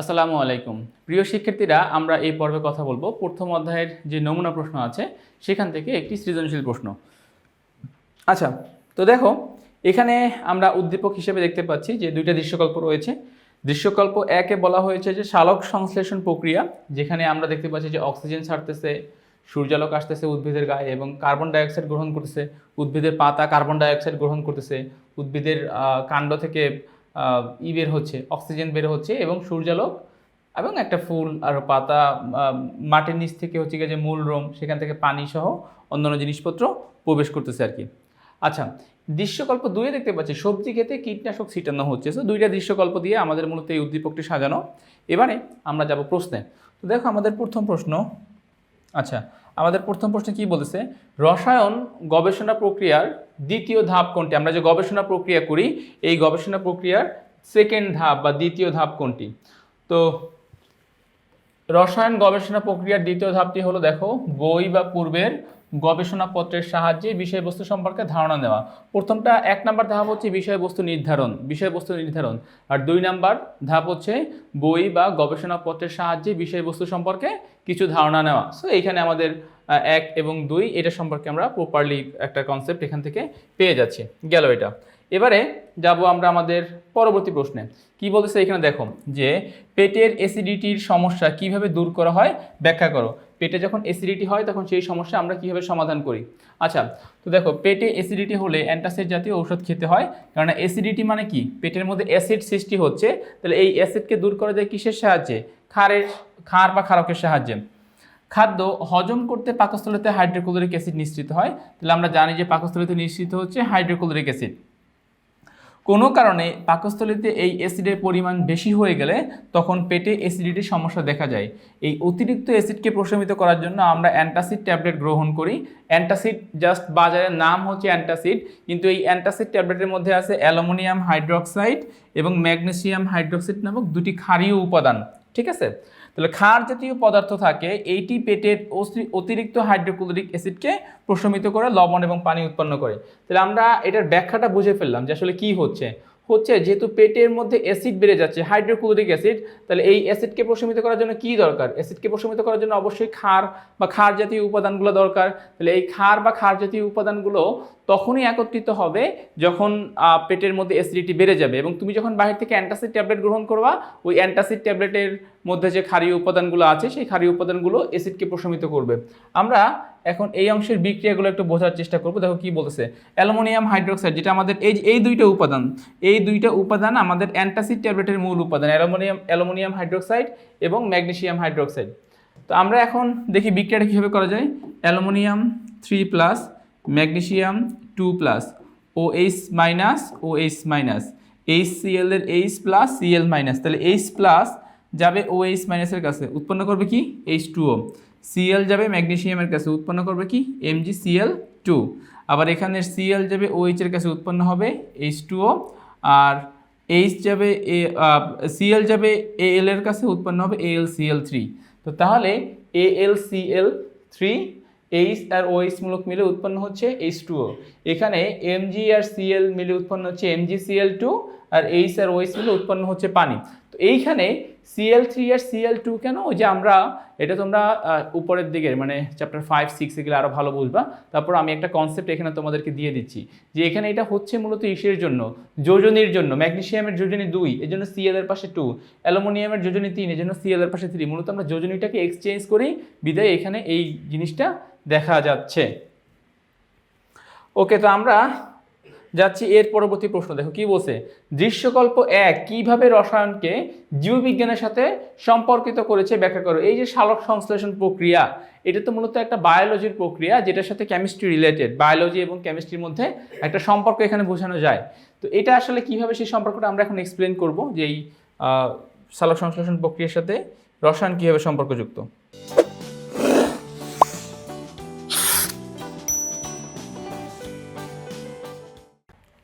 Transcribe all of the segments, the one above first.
আসসালামু আলাইকুম। প্রিয় শিক্ষার্থীরা, আমরা এই পর্বে কথা বলব প্রথম অধ্যায়ের যে নমুনা প্রশ্ন আছে, সেখান থেকে একটি সৃজনশীল প্রশ্ন। আচ্ছা তো দেখো, এখানে আমরা উদ্দীপক হিসেবে দেখতে পাচ্ছি যে দুইটা দৃশ্যকল্প রয়েছে। দৃশ্যকল্প একে বলা হয়েছে যে শালক সংশ্লেষণ প্রক্রিয়া, যেখানে আমরা দেখতে পাচ্ছি যে অক্সিজেন ছাড়তেছে, সূর্যালোক আসতেছে উদ্ভিদের গায়ে এবং কার্বন ডাইঅক্সাইড গ্রহণ করতেছে, উদ্ভিদের পাতা কার্বন ডাইঅক্সাইড গ্রহণ করতেছে, উদ্ভিদের কাণ্ড থেকে ই বের হচ্ছে, অক্সিজেন বের হচ্ছে এবং সূর্যালোক এবং একটা ফুল আর পাতা মাটির নিচ থেকে হচ্ছে গিয়ে যে মূল রোম, সেখান থেকে পানি সহ অন্যান্য জিনিসপত্র প্রবেশ করতেছে আর কি। আচ্ছা দৃশ্যকল্প দুয়ে দেখতে পাচ্ছি, সবজি খেতে কীটনাশক ছিটানো হচ্ছে। সো দুইটা দৃশ্যকল্প দিয়ে আমাদের মূলত এই উদ্দীপকটি সাজানো। এবারে আমরা যাব প্রশ্নে। তো দেখো, আমাদের প্রথম প্রশ্ন আচ্ছা আমাদের প্রথম প্রশ্নে কি বলতেছে? রসায়ন গবেষণা প্রক্রিয়ার দ্বিতীয় ধাপ কোনটি? আমরা যে গবেষণা প্রক্রিয়া করি, এই গবেষণা প্রক্রিয়ার সেকেন্ড ধাপ বা দ্বিতীয় ধাপ কোনটি? তো, রসায়ন গবেষণা প্রক্রিয়ার দ্বিতীয় ধাপটি হলো দেখো, বই বা পূর্বের গবেষণাপত্রের সাহায্যে বিষয়বস্তু সম্পর্কে ধারণা নেওয়া। প্রথমটা এক নাম্বার ধাপ হচ্ছে বিষয়বস্তু নির্ধারণ বিষয়বস্তু নির্ধারণ। আর দুই নাম্বার ধাপ হচ্ছে বই বা গবেষণাপত্রের সাহায্যে বিষয়বস্তু সম্পর্কে কিছু ধারণা নেওয়া। সো এইখানে আমাদের এক এবং দুই, এটা সম্পর্কে আমরা প্রপারলি একটা কনসেপ্ট এখান থেকে পেয়ে যাচ্ছি। গেল এটা। এবারে যাব আমরা আমাদের পরবর্তী প্রশ্নে। কি বলতেছে এখানে দেখো, যে পেটের অ্যাসিডিটির সমস্যা কীভাবে দূর করা হয়, ব্যাখ্যা করো। পেটে যখন অ্যাসিডিটি হয়, তখন সেই সমস্যা আমরা কীভাবে সমাধান করি? আচ্ছা তো দেখো, পেটে অ্যাসিডিটি হলে অ্যান্টাসিড জাতীয় ঔষধ খেতে হয়। কারণ অ্যাসিডিটি মানে কি? পেটের মধ্যে অ্যাসিড সৃষ্টি হচ্ছে, তাহলে এই অ্যাসিডকে দূর করা যায় কিসের সাহায্যে? ক্ষারের ক্ষার বা ক্ষারকের সাহায্যে। খাদ্য হজম করতে পাকস্থলীতে হাইড্রোক্লোরিক অ্যাসিড নিঃসৃত হয়। তাহলে আমরা জানি যে পাকস্থলীতে নিঃসৃত হচ্ছে হাইড্রোক্লোরিক অ্যাসিড। কোনো কারণে পাকস্থলীতে এই অ্যাসিডের পরিমাণ বেশি হয়ে গেলে তখন পেটে অ্যাসিডিটির সমস্যা দেখা যায়। এই অতিরিক্ত অ্যাসিডকে প্রশমিত করার জন্য আমরা অ্যান্টাসিড ট্যাবলেট গ্রহণ করি। অ্যান্টাসিড জাস্ট বাজারের নাম হচ্ছে অ্যান্টাসিড, কিন্তু এই অ্যান্টাসিড ট্যাবলেটের মধ্যে আছে অ্যালুমিনিয়াম হাইড্রোক্সাইড এবং ম্যাগনেসিয়াম হাইড্রোক্সাইড নামক দুটি ক্ষারীয় উপাদান। ঠিক আছে? তাহলে ক্ষার জাতীয় পদার্থ থাকে, এইটি পেটের অতিরিক্ত হাইড্রোক্লোরিক অ্যাসিডকে প্রশমিত করে লবণ এবং পানি উৎপন্ন করে। তাহলে আমরা এটার ব্যাখ্যাটা বুঝে ফেললাম যে আসলে কি হচ্ছে। হচ্ছে যেহেতু পেটের মধ্যে অ্যাসিড বেড়ে যাচ্ছে, হাইড্রোক্লোরিক অ্যাসিড, তাহলে এই অ্যাসিডকে প্রশমিত করার জন্য কি দরকার? অ্যাসিডকে প্রশমিত করার জন্য অবশ্যই ক্ষার বা ক্ষার জাতীয় উপাদানগুলো দরকার। তাহলে এই ক্ষার বা ক্ষার জাতীয় উপাদানগুলো তখনই একত্রিত হবে যখন পেটের মধ্যে অ্যাসিডিটি বেড়ে যাবে এবং তুমি যখন বাইরে থেকে অ্যান্টাসিড ট্যাবলেট গ্রহণ করবা, ওই অ্যান্টাসিড ট্যাবলেটের মধ্যে যে ক্ষারীয় উপাদানগুলো আছে, সেই ক্ষারীয় উপাদানগুলো অ্যাসিডকে প্রশমিত করবে। আমরা এখন এই অংশের বিক্রিয়াগুলো একটু বোঝার চেষ্টা করব। দেখো কি বলতেছে, অ্যালুমিনিয়াম হাইড্রোক্সাইড, যেটা আমাদের এই এই দুইটা উপাদান, এই দুইটা উপাদান আমাদের অ্যান্টাসিড ট্যাবলেটের মূল উপাদান, অ্যালুমিনিয়াম অ্যালুমিনিয়াম হাইড্রোক্সাইড এবং ম্যাগনেসিয়াম হাইড্রোক্সাইড। তো আমরা এখন দেখি বিক্রিয়াটা কীভাবে করা যায়। Aluminium three plus, magnesium two plus O H minus O H minus H C L এর H plus C L minus. তাহলে এইচ প্লাস যাবে ও এইচ মাইনাসের কাছে, উৎপন্ন করবে কি? এইচ টু ও সিএল যাবে ম্যাগনেসিয়ামের কাছে উৎপন্ন করবে কি? এমজি সিএল টু আবার এখানে সিএল যাবে ও এইচের কাছে উৎপন্ন হবে এইচ টু ও আর এইচ যাবে এ সিএল যাবে এ এল এর কাছে উৎপন্ন হবে এ এল সিএল থ্রি তো তাহলে A L C L three H R OH মূলক মিলে উৎপন্ন হচ্ছে এইচ টু ও এখানে এমজি আর সিএল মিলে উৎপন্ন হচ্ছে M G C L two আর এইচ আর ওএইচ মিলে উৎপন্ন হচ্ছে পানি। তো এইখানে সিএল থ্রি আর সিএল টু কেন? ওই যে আমরা, এটা তোমরা উপরের দিকে মানে চ্যাপ্টার ফাইভ সিক্স এগুলো আরও ভালো বুঝবা। তারপর আমি একটা কনসেপ্ট এখানে তোমাদেরকে দিয়ে দিচ্ছি, যে এখানে এটা হচ্ছে মূলত ইসের জন্য, যোজনীর জন্য ম্যাগনেশিয়ামের যোজনী দুই, এর জন্য সিএল এর পাশে টু অ্যালুমিনিয়ামের যোজনী তিন, এর জন্য সিএল এর পাশে থ্রি মূলত আমরা যোজনীটাকে এক্সচেঞ্জ করি বিদায় এখানে এই জিনিসটা দেখা যাচ্ছে। ওকে তো আমরা যাচ্ছি এর পরবর্তী প্রশ্ন। দেখো কি বলছে? দৃশ্যকল্প এক, কীভাবে রসায়নকে জীববিজ্ঞানের সাথে সম্পর্কিত করেছে ব্যাখ্যা করো। এই যে সালোক সংশ্লেষণ প্রক্রিয়া, এটা তো মূলত একটা বায়োলজির প্রক্রিয়া, যেটার সাথে কেমিস্ট্রি রিলেটেড বায়োলজি এবং কেমিস্ট্রির মধ্যে একটা সম্পর্ক এখানে বোঝানো যায়। তো এটা আসলে কীভাবে সেই সম্পর্কটা আমরা এখন এক্সপ্লেন করব, যে এই সালোক সংশ্লেষণ প্রক্রিয়ার সাথে রসায়ন কীভাবে সম্পর্কযুক্ত?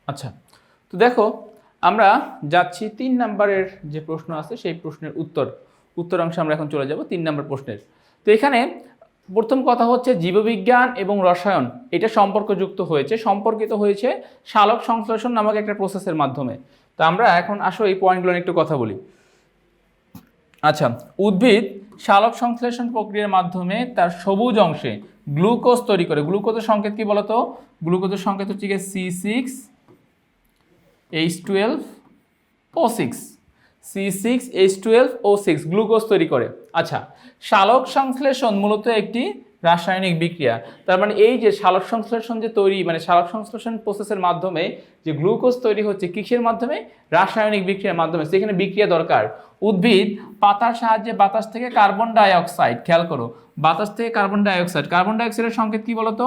আচ্ছা তো দেখো, আমরা যাচ্ছি তিন নাম্বারের যে প্রশ্ন আছে, সেই প্রশ্নের উত্তর উত্তর অংশে আমরা এখন চলে যাব তিন নাম্বার প্রশ্নের। তো এখানে প্রথম কথা হচ্ছে জীববিজ্ঞান এবং রসায়ন, এটা সম্পর্কযুক্ত হয়েছে, সম্পর্কিত হয়েছে শালক সংশ্লেষণ নামক একটা প্রসেসের মাধ্যমে। তো আমরা এখন আসো এই পয়েন্টগুলো একটু কথা বলি। আচ্ছা উদ্ভিদ শালক সংশ্লেষণ প্রক্রিয়ার মাধ্যমে তার সবুজ অংশে গ্লুকোজ তৈরি করে। গ্লুকোজের সংকেত কি বলতো? গ্লুকোজের সংকেত হচ্ছে গিয়ে C six H twelve O six C six H twelve O six glucose তৈরি করে। আচ্ছা শালক সংশ্লেষণ মূলত একটি রাসায়নিক বিক্রিয়া। তার মানে এই যে শালক সংশ্লেষণ যে তৈরি মানে শালক সংশ্লেষণ প্রসেসের মাধ্যমে যে গ্লুকোজ তৈরি হচ্ছে কিসের মাধ্যমে? রাসায়নিক বিক্রিয়ার মাধ্যমে। সেখানে বিক্রিয়া দরকার। উদ্ভিদ পাতার সাহায্যে বাতাস থেকে কার্বন ডাই অক্সাইড খেয়াল করো, বাতাস থেকে কার্বন ডাই অক্সাইড কার্বন ডাই অক্সাইডের সংকেত কি বলতো?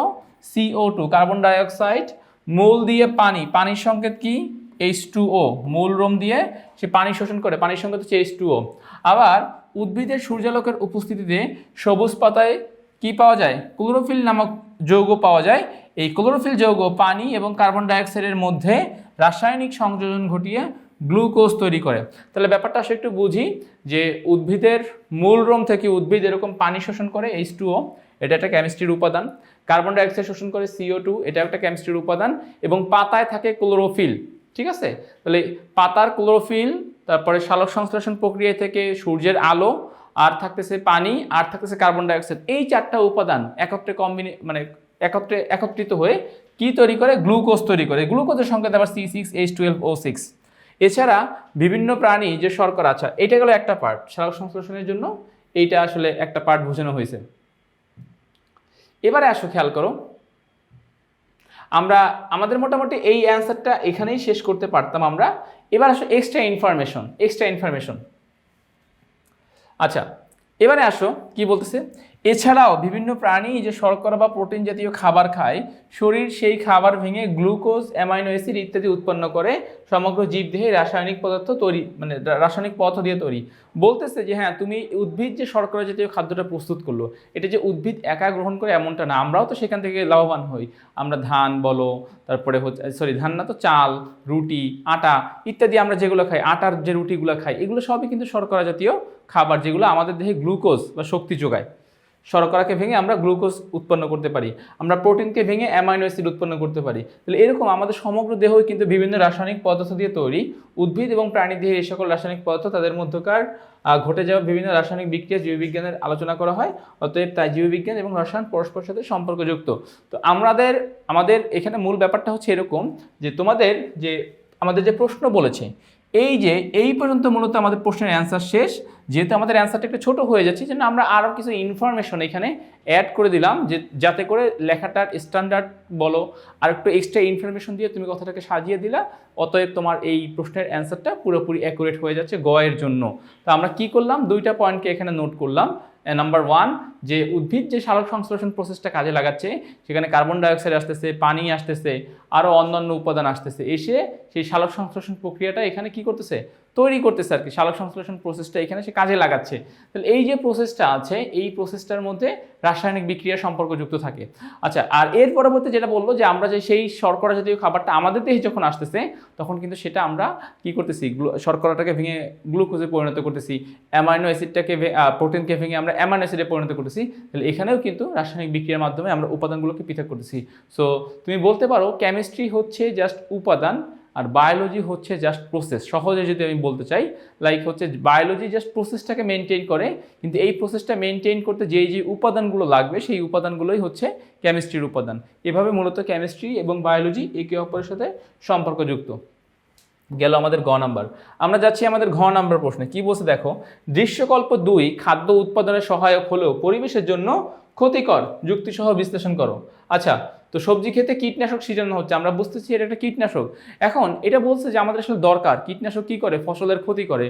C O two carbon dioxide মূল দিয়ে পানি। পানির সংকেত কি? এইচ টু ও মূল রোম দিয়ে সে পানি শোষণ করে, পানির সংকেত হচ্ছে এইচ টু ও আবার উদ্ভিদের সূর্যালোকের উপস্থিতিতে সবুজ পাতায় কি পাওয়া যায়? ক্লোরোফিল নামক যৌগ পাওয়া যায়। এই ক্লোরোফিল যৌগ পানি এবং কার্বন ডাইঅক্সাইডের মধ্যে রাসায়নিক সংযোজন ঘটিয়ে গ্লুকোজ তৈরি করে। তাহলে ব্যাপারটা আসলে একটু বুঝি যে উদ্ভিদের মূল রোম থেকে উদ্ভিদ এরকম পানি শোষণ করে এইচ টু ও এটা একটা কেমিস্ট্রির উপাদান। কার্বন ডাইঅক্সাইড শোষণ করে সিও টু এটা একটা কেমিস্ট্রির উপাদান। এবং পাতায় থাকে ক্লোরোফিল। ঠিক আছে? তাহলে পাতার ক্লোরোফিল, তারপরে সালোক সংশ্লেষণ প্রক্রিয়া থেকে সূর্যের আলো, আর থাকতেছে পানি, আর থাকতেছে কার্বন ডাইঅক্সাইড এই চারটা উপাদান একত্রে কম্বিনে মানে একত্রে একত্রিত হয়ে কি তৈরি করে? গ্লুকোজ তৈরি করে। গ্লুকোজের সংকেত আবার C six H twelve O six এছাড়া বিভিন্ন প্রাণী যে শর্করা আচ্ছা এটা গেলো একটা পার্ট সালোক সংশ্লেষণের জন্য। এইটা আসলে একটা পার্ট বোঝানো হয়েছে। এবারে আসো, খেয়াল করো। আমরা, আমাদের মোটামুটি এই অ্যান্সারটা এখানেই শেষ করতে পারতাম আমরা। এবার আসো এক্সট্রা ইনফরমেশন এক্সট্রা ইনফরমেশন আচ্ছা এবারে আসো, কি বলতেছে? এছাড়াও বিভিন্ন প্রাণী যে শর্করা বা প্রোটিন জাতীয় খাবার খায়, শরীর সেই খাবার ভেঙে গ্লুকোজ, অ্যামাইনো অ্যাসিড ইত্যাদি উৎপন্ন করে সমগ্র জীবদেহে রাসায়নিক পদার্থ তৈরি মানে রাসায়নিক পদার্থ দিয়ে তৈরি। বলতেছে যে হ্যাঁ তুমি উদ্ভিদ যে শর্করা জাতীয় খাদ্যটা প্রস্তুত করল, এটা যে উদ্ভিদ একা গ্রহণ করে এমনটা না, আমরাও তো সেখান থেকে লাভবান হই। আমরা ধান বলো, তারপরে হচ্ছে সরি ধান না তো চাল, রুটি, আটা ইত্যাদি আমরা যেগুলো খাই, আটার যে রুটিগুলো খাই, এগুলো সবই কিন্তু শর্করা জাতীয় খাবার যেগুলো আমাদের দেহে গ্লুকোজ বা শক্তি যোগায়। শর্করাকে ভেঙে আমরা গ্লুকোজ উৎপন্ন করতে পারি, আমরা প্রোটিনকে ভেঙে অ্যামাইনো অ্যাসিড উৎপন্ন করতে পারি। তাহলে এরকম আমাদের সমগ্র দেহ কিন্তু বিভিন্ন রাসায়নিক পদার্থ দিয়ে তৈরি, উদ্ভিদ এবং প্রাণী দেহে এই সকল রাসায়নিক পদার্থ তাদের মধ্যকার ঘটে যাওয়া বিভিন্ন রাসায়নিক বিক্রিয়া জীববিজ্ঞানের আলোচনা করা হয়, অতএব তাই জীববিজ্ঞান এবং রসায়ন পরস্পরের সাথে সম্পর্কযুক্ত। তো আমাদের আমাদের এখানে মূল ব্যাপারটা হচ্ছে এরকম যে তোমাদের যে, আমাদের যে প্রশ্ন বলেছে, এই যে, এই পর্যন্ত মূলত আমাদের প্রশ্নের অ্যান্সার শেষ। যেহেতু আমাদের অ্যান্সারটা একটু ছোটো হয়ে যাচ্ছে যেন আমরা আরও কিছু ইনফরমেশন এখানে অ্যাড করে দিলাম, যে যাতে করে লেখাটার স্ট্যান্ডার্ড বলো, আর একটু এক্সট্রা ইনফরমেশন দিয়ে তুমি কথাটাকে সাজিয়ে দিলা, অতএব তোমার এই প্রশ্নের অ্যান্সারটা পুরোপুরি অ্যাকুরেট হয়ে যাচ্ছে গয়ের জন্য। তো আমরা কি করলাম? দুইটা পয়েন্টকে এখানে নোট করলাম। নাম্বার ওয়ান যে উদ্ভিদ যে সালোক সংশ্লেষণ প্রসেসটা কাজে লাগাচ্ছে, সেখানে কার্বন ডাইঅক্সাইড আসতেছে, পানি আসতেছে আরও অন্যান্য উপাদান আসতেছে, এসে সেই সালোক সংশ্লেষণ প্রক্রিয়াটা এখানে কি করতেছে? তৈরি করতেছে আর কি, সালোক সংশ্লেষণ প্রসেসটা এখানে সে কাজে লাগাচ্ছে। তাহলে এই যে প্রসেসটা আছে, এই প্রসেসটার মধ্যে রাসায়নিক বিক্রিয়া সম্পর্কযুক্ত থাকে। আচ্ছা আর এর পরবর্তী যেটা বলল যে আমরা যে সেই শর্করা জাতীয় খাবারটা আমাদের দেহে যখন আসতেছে, তখন কিন্তু সেটা আমরা কি করতেছি শর্করাটাকে ভেঙে গ্লুকোজে পরিণত করতেছি, অ্যামাইনো অ্যাসিডটাকে প্রোটিনকে ভেঙে আমরা অ্যামাইনো অ্যাসিডে পরিণত করতেছি, তাহলে এখানেও কিন্তু রাসায়নিক বিক্রিয়ার মাধ্যমে আমরা উপাদানগুলোকে পৃথক করতেছি। সো তুমি বলতে পারো কেমিস্ট্রি হচ্ছে জাস্ট উপাদান আর বায়োলজি হচ্ছে জাস্ট প্রসেস সহজে যদি আমি বলতে চাই লাইক হচ্ছে বায়োলজি জাস্ট প্রসেসটাকে মেনটেন করে, কিন্তু এই প্রসেসটা মেনটেন করতে যেই যে উপাদানগুলো লাগবে, সেই উপাদানগুলোই হচ্ছে কেমিস্ট্রির উপাদান। এভাবে মূলত কেমিস্ট্রি এবং বায়োলজি একে অপরের সাথে সম্পর্কযুক্ত। গেল আমাদের গ নাম্বার আমরা যাচ্ছি আমাদের ঘ নাম্বার প্রশ্নে। কি বলছে দেখো, দৃশ্যকল্প দুই খাদ্য উৎপাদনে সহায়ক হলেও পরিবেশের জন্য ক্ষতিকর। যুক্তিসহ বিশ্লেষণ করো। আচ্ছা তো সবজি খেতে কীটনাশক ছিটানো হচ্ছে, আমরা বুঝতেছি এটা একটা কীটনাশক। এখন এটা বলছে যে আমাদের আসলে দরকার, কীটনাশক কি করে? ফসলের ক্ষতি করে।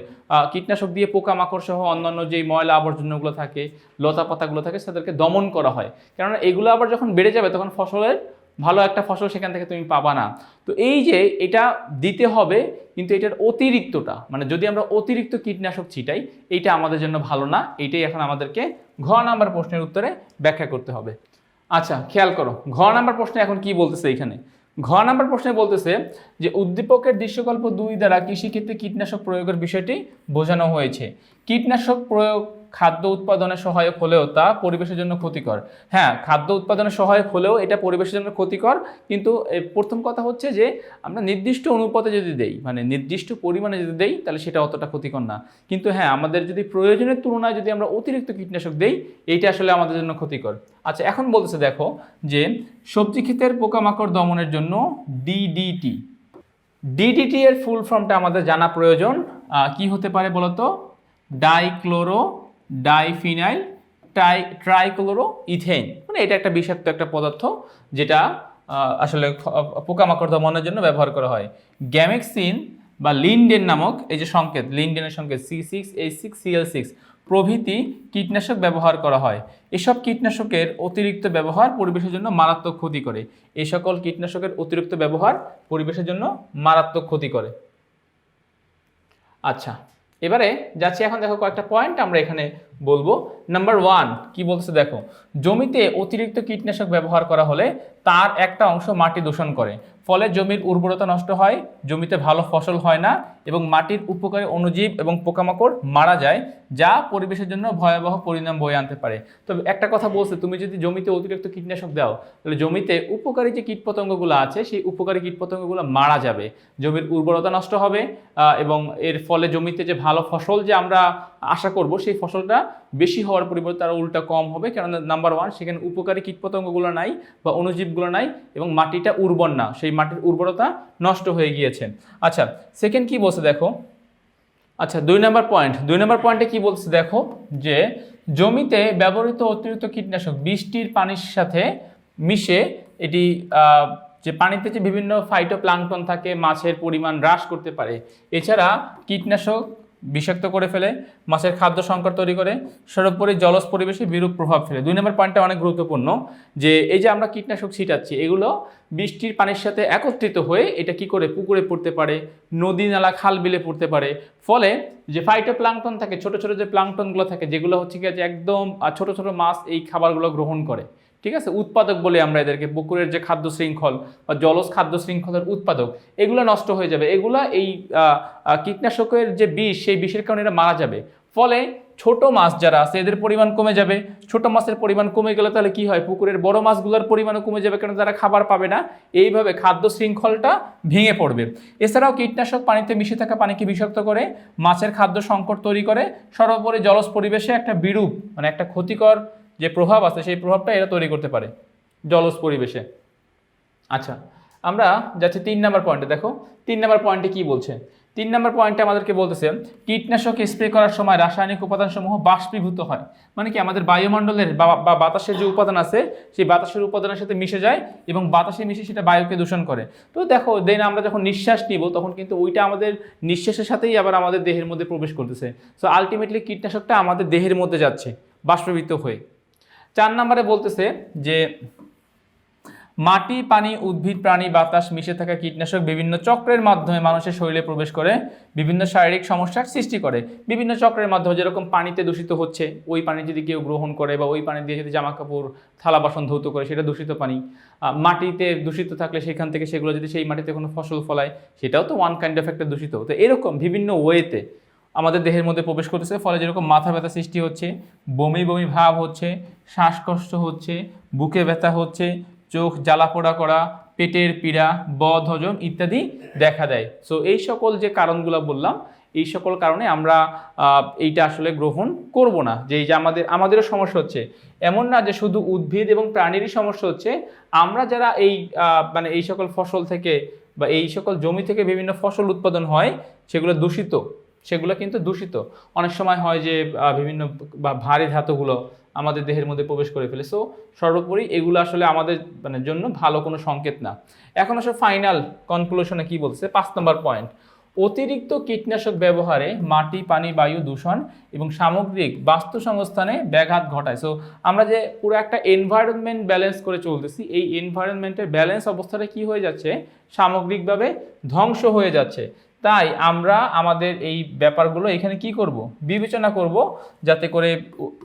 কীটনাশক দিয়ে পোকামাকড় সহ অন্যান্য যেই ময়লা আবর্জনাগুলো থাকে, লতা পাতাগুলো থাকে তাদেরকে দমন করা হয়। কেননা এগুলো আবার যখন বেড়ে যাবে, তখন ফসলের ভালো একটা ফসল সেখান থেকে তুমি পাবা না। তো এই যে এটা দিতে হবে, কিন্তু এটার অতিরিক্তটা মানে যদি আমরা অতিরিক্ত কীটনাশক ছিটাই, এইটা আমাদের জন্য ভালো না, এইটাই এখন আমাদেরকে ঘ নাম্বার প্রশ্নের উত্তরে ব্যাখ্যা করতে হবে। আচ্ছা খেয়াল করো, ঘ নাম্বার প্রশ্নে এখন কি বলতেছে এখানে? ঘ নাম্বার প্রশ্নে বলতেছে যে, উদ্দীপকের দৃশ্যকল্প দুই দ্বারা কৃষিক্ষেত্রে কীটনাশক প্রয়োগের বিষয়টি বোঝানো হয়েছে। কীটনাশক প্রয়োগ খাদ্য উৎপাদনে সহায়ক হলেও তা পরিবেশের জন্য ক্ষতিকর। হ্যাঁ খাদ্য উৎপাদনে সহায়ক হলেও এটা পরিবেশের জন্য ক্ষতিকর, কিন্তু প্রথম কথা হচ্ছে যে আমরা নির্দিষ্ট অনুপাতে যদি দেই মানে নির্দিষ্ট পরিমাণে যদি দেই, তাহলে সেটা অতটা ক্ষতিকর না। কিন্তু হ্যাঁ আমাদের যদি প্রয়োজনের তুলনায় যদি আমরা অতিরিক্ত কীটনাশক দেই, এইটা আসলে আমাদের জন্য ক্ষতিকর। আচ্ছা এখন বলতেছে দেখো যে সবজি ক্ষেতের পোকামাকড় দমনের জন্য ডিডিটি ডিডিটি এর ফুল ফর্মটা আমাদের জানা প্রয়োজন। কি হতে পারে বলতো? Dichloro diphenyl tri trichloro ethane মানে এটা একটা বিষাক্ত একটা পদার্থ যেটা আসলে পোকামাকড় দমনের জন্য ব্যবহার করা হয়। গ্যামেক্সিন বা লিনডেন নামক এই যে সংকেত, লিনডেনের সংকেত, C six, H six C L six, প্রভৃতি কীটনাশক ব্যবহার করা হয়। এসব কীটনাশকের অতিরিক্ত ব্যবহার পরিবেশের জন্য মারাত্মক ক্ষতি করে। এই সকল কীটনাশকের অতিরিক্ত ব্যবহার পরিবেশের জন্য মারাত্মক ক্ষতি করে। আচ্ছা এবারে যাচ্ছি এখন দেখো কয়েকটা পয়েন্ট আমরা এখানে বলব। নাম্বার ওয়ান কি বলতেছে দেখো, জমিতে অতিরিক্ত কীটনাশক ব্যবহার করা হলে তার একটা অংশ মাটি দূষণ করে। ফলে জমির উর্বরতা নষ্ট হয়, জমিতে ভালো ফসল হয় না এবং মাটির উপকারী অণুজীব এবং পোকামাকড় মারা যায়, যা পরিবেশের জন্য ভয়াবহ পরিণাম বয়ে আনতে পারে। তবে একটা কথা বলছে, তুমি যদি জমিতে অতিরিক্ত কীটনাশক দাও, তাহলে জমিতে উপকারী যে কীটপতঙ্গগুলো আছে, সেই উপকারী কীটপতঙ্গগুলো মারা যাবে। জমির উর্বরতা নষ্ট হবে এবং এর ফলে জমিতে যে ভালো ফসল যে আমরা আশা করব, সেই ফসলটা বেশি হওয়ার পরিবর্তে তার উল্টা কম হবে, কেননা নাম্বার ওয়ান সেখানে উপকারী কীটপতঙ্গগুলো নাই বা অণুজীবগুলো নাই এবং মাটিটা উর্বর না, সেই মাটির উর্বরতা নষ্ট হয়ে গিয়েছে। আচ্ছা সেকেন্ড কি বলছে দেখো? আচ্ছা দুই নম্বর পয়েন্ট দুই নম্বর পয়েন্টে কি বলছে দেখো? যে জমিতে ব্যবহৃত অতিরিক্ত কীটনাশক বৃষ্টির পানির সাথে মিশে এটি যে পানিতে যে বিভিন্ন ফাইটো ফাইটোপ্লাঙ্কটন থাকে, মাছের পরিমাণ হ্রাস করতে পারে। এছাড়া কীটনাশক বিষাক্ত করে ফেলে, মাছের খাদ্য সংকট তৈরি করে, সর্বোপরি জলজ পরিবেশে বিরূপ প্রভাব ফেলে। দুই নম্বর পয়েন্টটা অনেক গুরুত্বপূর্ণ, যে এই যে আমরা কীটনাশক ছিটাচ্ছি, এগুলো বৃষ্টির পানির সাথে একত্রিত হয়ে এটা কি করে পুকুরে পড়তে পারে, নদী নালা, খাল বিলে পড়তে পারে। ফলে যে ফাইটো প্লাঙ্কটন থাকে, ছোট ছোট যে প্লাঙ্কটনগুলো থাকে, যেগুলো হচ্ছে কি একদম ছোট ছোট মাছ এই খাবারগুলো গ্রহণ করে। ঠিক আছে? উৎপাদক বলে আমরা এদেরকে, পুকুরের যে খাদ্য শৃঙ্খল বা জলজ খাদ্য শৃঙ্খলের উৎপাদক, এগুলো নষ্ট হয়ে যাবে। এগুলা এই কীটনাশকের যে বিষ, সেই বিষের কারণে এরা মারা যাবে। ফলে ছোট মাছ যারা আছে, এদের পরিমাণ কমে যাবে। ছোট মাছের পরিমাণ কমে গেলে তাহলে কি হয়? পুকুরের বড় মাছগুলোর পরিমাণও কমে যাবে কারণ তারা খাবার পাবে না। এইভাবে খাদ্য শৃঙ্খলটা ভেঙে পড়বে। এছাড়াও কীটনাশক পানিতে মিশে থাকা পানিকে বিষাক্ত করে, মাছের খাদ্য সংকট তৈরি করে। সর্বোপরি জলজ পরিবেশে একটা বিরূপ মানে একটা ক্ষতিকর যে প্রভাব আছে, সেই প্রভাবটা এরা তৈরি করতে পারে জলজ পরিবেশে। আচ্ছা আমরা যাচ্ছি তিন নাম্বার পয়েন্টে দেখো, তিন নাম্বার পয়েন্টে কি বলছে? তিন নাম্বার পয়েন্টে আমাদেরকে বলতেছে, কীটনাশক স্প্রে করার সময় রাসায়নিক উপাদানসমূহ বাষ্পীভূত হয়। মানে কি আমাদের বায়ুমণ্ডলের বা বাতাসের যে উপাদান আছে, সেই বাতাসের উপাদানের সাথে মিশে যায় এবং বাতাসে মিশে সেটা বায়ুকে দূষণ করে। তো দেখো দেন আমরা যখন নিঃশ্বাস নিব, তখন কিন্তু ওইটা আমাদের নিঃশ্বাসের সাথেই আবার আমাদের দেহের মধ্যে প্রবেশ করতেছে। সো আলটিমেটলি কীটনাশকটা আমাদের দেহের মধ্যে যাচ্ছে, বাষ্পীভূত হয়ে। চার নম্বরে বলতেছে যে, মাটি, পানি, উদ্ভিদ, প্রাণী, বাতাস মিশে থাকা কীটনাশক বিভিন্ন চক্রের মাধ্যমে মানুষের শরীরে প্রবেশ করে, বিভিন্ন শারীরিক সমস্যার সৃষ্টি করে। বিভিন্ন চক্রের মাধ্যমে যেরকম পানিতে দূষিত হচ্ছে, ওই পানি যদি কেউ গ্রহণ করে বা ওই পানি দিয়ে যদি জামা কাপড় থালা বাসন ধৌত করে, সেটা দূষিত পানি। মাটিতে দূষিত থাকলে সেখান থেকে সেগুলো যদি সেই মাটিতে কোনো ফসল ফলায়, সেটাও তো ওয়ান কাইন্ড অফ একটা দূষিত। তো এরকম বিভিন্ন ওয়েতে আমাদের দেহের মধ্যে প্রবেশ করতেছে, ফলে যেরকম মাথা ব্যথা সৃষ্টি হচ্ছে, বমি বমি ভাব হচ্ছে, শ্বাসকষ্ট হচ্ছে, বুকে ব্যথা হচ্ছে, চোখ জ্বালা পোড়া করা, পেটের পীড়া বদ হজম ইত্যাদি দেখা দেয়। সো এই সকল যে কারণগুলো বললাম, এই সকল কারণে আমরা এইটা আসলে গ্রহণ করব না, যে এই যে আমাদের, আমাদেরও সমস্যা হচ্ছে। এমন না যে শুধু উদ্ভিদ এবং প্রাণীরই সমস্যা হচ্ছে, আমরা যারা এই মানে এই সকল ফসল থেকে বা এই সকল জমি থেকে বিভিন্ন ফসল উৎপাদন হয়, সেগুলো দূষিত। সেগুলো কিন্তু দূষিত। অনেক সময় হয় যে বিভিন্ন বা ভারী ধাতুগুলো আমাদের দেহের মধ্যে প্রবেশ করে ফেলে। সো সর্বোপরি এগুলো আসলে আমাদের মানে জন্য ভালো কোনো সংকেত না। এখন আসলে ফাইনাল কনক্লুশনে কি বলছে? পাঁচ নম্বর পয়েন্ট অতিরিক্ত কীটনাশক ব্যবহারে মাটি, পানি, বায়ু দূষণ এবং সামগ্রিক বাস্তু সংস্থানে ব্যাঘাত ঘটায়। সো আমরা যে পুরো একটা এনভায়রনমেন্ট ব্যালেন্স করে চলতেছি, এই এনভায়রনমেন্টের ব্যালেন্স অবস্থাটা কি হয়ে যাচ্ছে? সামগ্রিকভাবে ধ্বংস হয়ে যাচ্ছে। তাই আমরা আমাদের এই ব্যাপারগুলো এখানে কি করব? বিবেচনা করব যাতে করে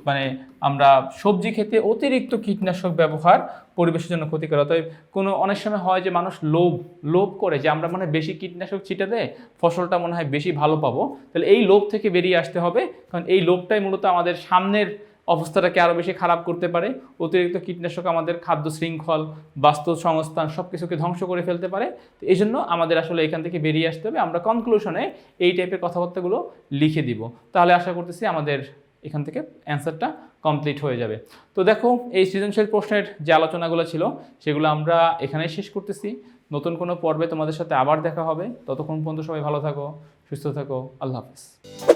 মানে আমরা সবজি খেতে অতিরিক্ত কীটনাশক ব্যবহার পরিবেশের জন্য ক্ষতিকর। অতএব কোনো অনেক সময় হয় যে মানুষ লোভ লোভ করে যে আমরা মনে হয় বেশি কীটনাশক ছিটাতে ফসলটা মনে হয় বেশি ভালো পাবো। তাহলে এই লোভ থেকে বেরিয়ে আসতে হবে। কারণ এই লোভটাই মূলত আমাদের সামনের অবস্থাটাকে আরও বেশি খারাপ করতে পারে? অতিরিক্ত কীটনাশক আমাদের খাদ্য শৃঙ্খল, বাস্তু সংস্থান সব কিছুকে ধ্বংস করে ফেলতে পারে। তো এই জন্য আমাদের আসলে এখান থেকে বেরিয়ে আসতে হবে। আমরা কনক্লুশনে এই টাইপের কথাবার্তাগুলো লিখে দিব। তাহলে আশা করতেছি আমাদের এখান থেকে অ্যান্সারটা কমপ্লিট হয়ে যাবে। তো দেখো, এই সৃজনশীল প্রশ্নের যে আলোচনাগুলো ছিল, সেগুলো আমরা এখানেই শেষ করতেছি। নতুন কোনো পর্বে তোমাদের সাথে আবার দেখা হবে। ততক্ষণ পর্যন্ত সবাই ভালো থাকো, সুস্থ থাকো। আল্লাহ হাফিজ।